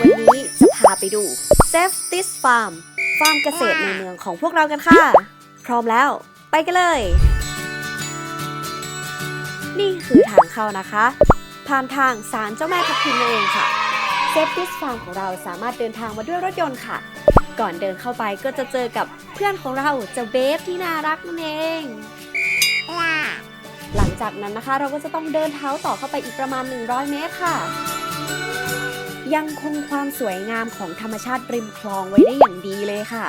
วันนี้จะพาไปดู Safe This Farm ฟาร์มเกษตรในเมืองของพวกเรากันค่ะ พร้อมแล้ว ไปกันเลย นี่คือทางเข้านะคะ ผ่านทางศาลเจ้าแม่ทับทิมนั่นเองค่ะ Safe This Farm ของเราสามารถเดินทางมาด้วยรถยนต์ค่ะ ก่อนเดินเข้าไปก็จะเจอกับเพื่อนของเราเจ้าเบฟที่น่ารักนั่นเองหลังจากนั้นนะคะเราก็จะต้องเดินเท้าต่อเข้าไปอีกประมาณ 100 เมตรค่ะ ยังคงความสวยงามของธรรมชาติริมคลองไว้ได้อย่างดีเลยค่ะ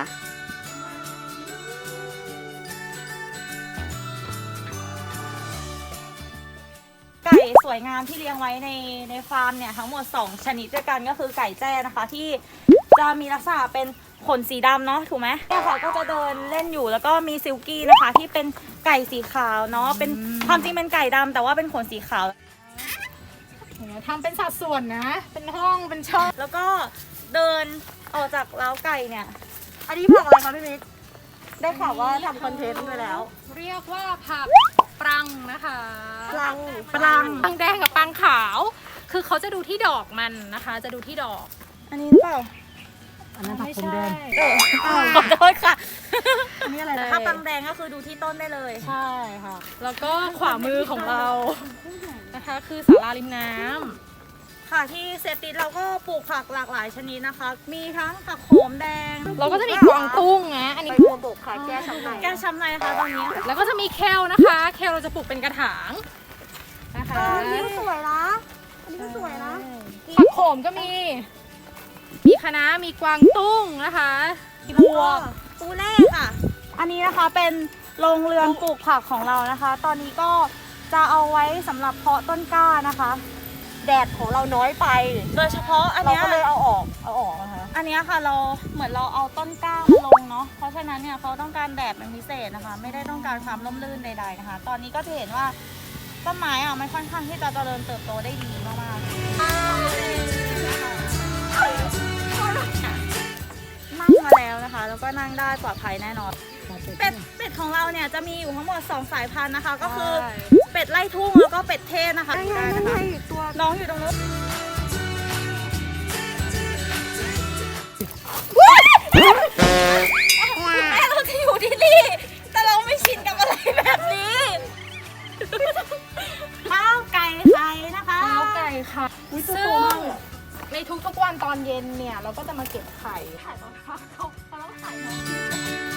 ไก่สวยงามที่เลี้ยงไว้ในในฟาร์มเนี่ยทั้งหมด 2 ชนิดด้วยกันก็คือไก่แจ้นะคะ ที่จะมีลักษณะเป็นขนสีดำเนาะถูกไหมเนี่ยค่ะก็จะเดินเล่นอยู่แล้วก็มีซิลกี้นะคะ ที่เป็นไก่สีขาวเนาะเป็นความจริงเป็นไก่ดำแต่ว่าเป็นขนสีขาว เห็นไหมทำเป็นสัดส่วนนะ เป็นห้องเป็นช่องแล้วก็เดินออกจากเล้าไก่เนี่ย อันนี้ผักอะไรคะพี่มิกได้ข่าวว่าทำคอนเทนต์ไปแล้ว เรียกว่าผักปรังนะคะปลังปลังปังแดงกับปังขาว คือเขาจะดูที่ดอกมันนะคะ จะดูที่ดอก อันนี้หรือเปล่าอันนั้นผักผมแดงเออขอโทษค่ะ อันนี้อะไรนะถ้าปังแดงก็คือดูที่ต้นได้เลย ใช่ค่ะ แล้วก็ขวามือของเรา นะคะ คือศาลาริมน้ำค่ะที่เซติสเราก็ปลูกผักหลากหลายชนิดนะคะ มีทั้งผักโขมแดงเราก็จะมีกวางตุ้งนะอันนี้ ไปบัวบกค่ะแก้ช้ำในแก้ช้ำในนะคะตอนนี้แล้วก็จะมีเคลนะคะเคลเราจะปลูกเป็นกระถางนะคะ อันนี้ก็สวยนะอันนี้ก็สวยนะผักโขมก็มี มีคะน้ามีกวางตุ้งนะคะบัวปูเล่ค่ะ อันนี้นะคะเป็นโรงเรือนปลูกผักของเรานะคะ ตอนนี้ก็ จะเอาไว้สำหรับเพาะต้นกล้านะคะ แดดของเราน้อยไป โดยเฉพาะอันเราเนี้ย ก็เลยเอาออก เอาออกนะคะอันเนี้ยค่ะเราเหมือนเราเอาต้นกล้ามาลงเนาะเพราะฉะนั้นเนี่ยเขาต้องการแดดเป็นพิเศษนะคะ ไม่ได้ต้องการความร่มรื่นใดๆนะคะ ตอนนี้ก็จะเห็นว่าต้นไม้อะมันค่อนข้างที่จะเจริญเติบโตได้ดีมากๆนั่งมาแล้วนะคะ แล้วก็นั่งได้ปลอดภัยแน่นอน เป็ดเป็ดของเราเนี่ยจะมีอยู่ทั้งหมด 2 สายพันธุ์นะคะ ก็คือ เป็ดไล่ทุ่งแล้วก็เป็ดเทศนะคะได้นะคะตัวน้องอยู่ตรงนู้นแม่เราจะอยู่ที่นี่แต่เราไม่ชินกับอะไรแบบนี้ข้าวไก่ไข่นะคะข้าวไก่ค่ะอุ๊ยตัวซึ่โตงมากเลยอะในทุกๆวันตอนเย็นเนี่ย เราก็จะมาเก็บไข่ไข่ตอนเช้าเขาเขาต้องไข่เนาะน้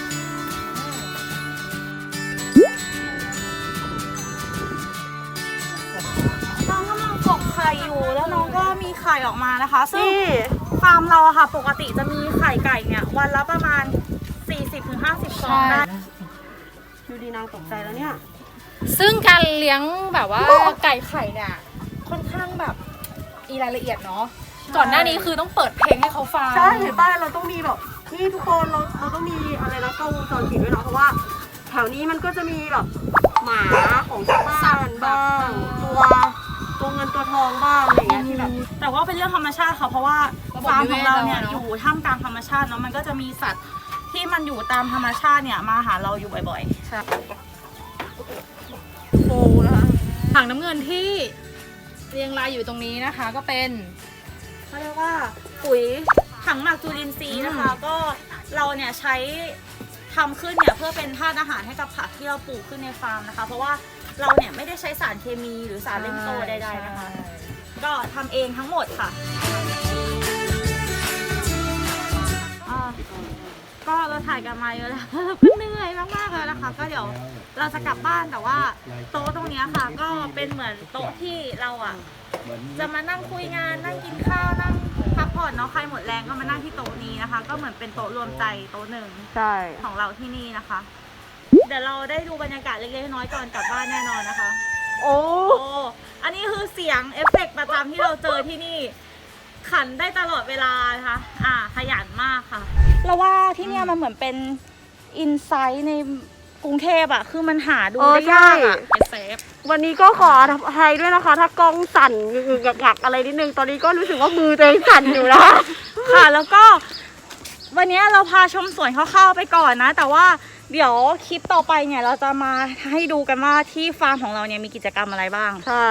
มีไข่ออกมานะคะ ซึ่งนี่ฟาร์มเราอะค่ะ ปกติจะมีไข่ไก่เนี่ย วันละประมาณ 40-50ฟองได้ ดูดีนางตกใจแล้วเนี่ย ซึ่งการเลี้ยงแบบว่าไก่ไข่เนี่ยค่อนข้างแบบมีรายละเอียดเนาะก่อนหน้านี้คือต้องเปิดเพลงให้เขาฟัง ใช่เห็นป้าเราต้องมีแบบนี่ทุกคนเราเราต้องมีอะไรนะกล้องวงจรปิดด้วยเนาะเพราะว่า แถวนี้มันก็จะมีแบบหมาของชาวบ้านบ้างตัว ตัวเงินตัวทองบ้างอะไรอย่างเงี้ยที่แบบแต่ว่าเป็นเรื่องธรรมชาติค่ะเพราะว่าฟาร์มของเราเนี่ยอยู่ท่ามกลางธรรมชาติเนาะมันก็จะมีสัตว์ที่มันอยู่ตามธรรมชาติเนี่ยมาหาเราอยู่บ่อยๆโฟนะคะถังน้ำเงินที่เรียงรายอยู่ตรงนี้นะคะ ก็เป็นเขาเรียกว่าปุ๋ยถังหมักจุลินทรีย์นะคะ ก็เราเนี่ยใช้ทำขึ้นเนี่ยเพื่อเป็นธาตุอาหารให้กับผักที่เราปลูกขึ้นในฟาร์มนะคะ เพราะว่า เราเนี่ยไม่ได้ใช้สารเคมีหรือสารเร่งโตใดๆนะคะ ก็ทำเองทั้งหมดค่ะอ่าก็เราถ่ายกันมาเยอะแล้วเราก็เหนื่อยมากๆแล้วนะคะ ก็เดี๋ยวเราจะกลับบ้านแต่ว่าโต๊ะตรงเนี้ยค่ะ ก็เป็นเหมือนโต๊ะที่เราอะจะมานั่งคุยงานนั่งกินข้าวนั่งพักผ่อนเนาะใครหมดแรงก็มานั่งที่โต๊ะนี้นะคะ ก็เหมือนเป็นโต๊ะรวมใจโต๊ะหนึ่งใช่ ของเราที่นี่นะคะ เดี๋ยวเราได้ดูบรรยากาศเล็กๆน้อยๆก่อนกลับบ้านแน่นอนนะคะ โอ้โอ้อันนี้คือเสียงเอฟเฟกต์ประจำที่เราเจอที่นี่ ขันได้ตลอดเวลานะคะอ่าขยันมากค่ะ เราว่าที่เนี่ยมันเหมือนเป็นอินไซต์ในกรุงเทพอะคือมันหาดูเออได้ใช่ยากอะเป็นเซฟวันนี้ก็ขออภัยด้วยนะคะ ถ้ากล้องสั่นงึกๆกักๆอะไรนิดนึง ตอนนี้ก็รู้สึกว่ามือตัวเองสั่นอยู่นะค่ะ แล้วก็ วันนี้เราพาชมสวนคร่าวๆไปก่อนนะ แต่ว่า เดี๋ยวคลิปต่อไปเนี่ยเราจะมาให้ดูกันว่าที่ฟาร์มของเราเนี่ยมีกิจกรรมอะไรบ้าง ใช่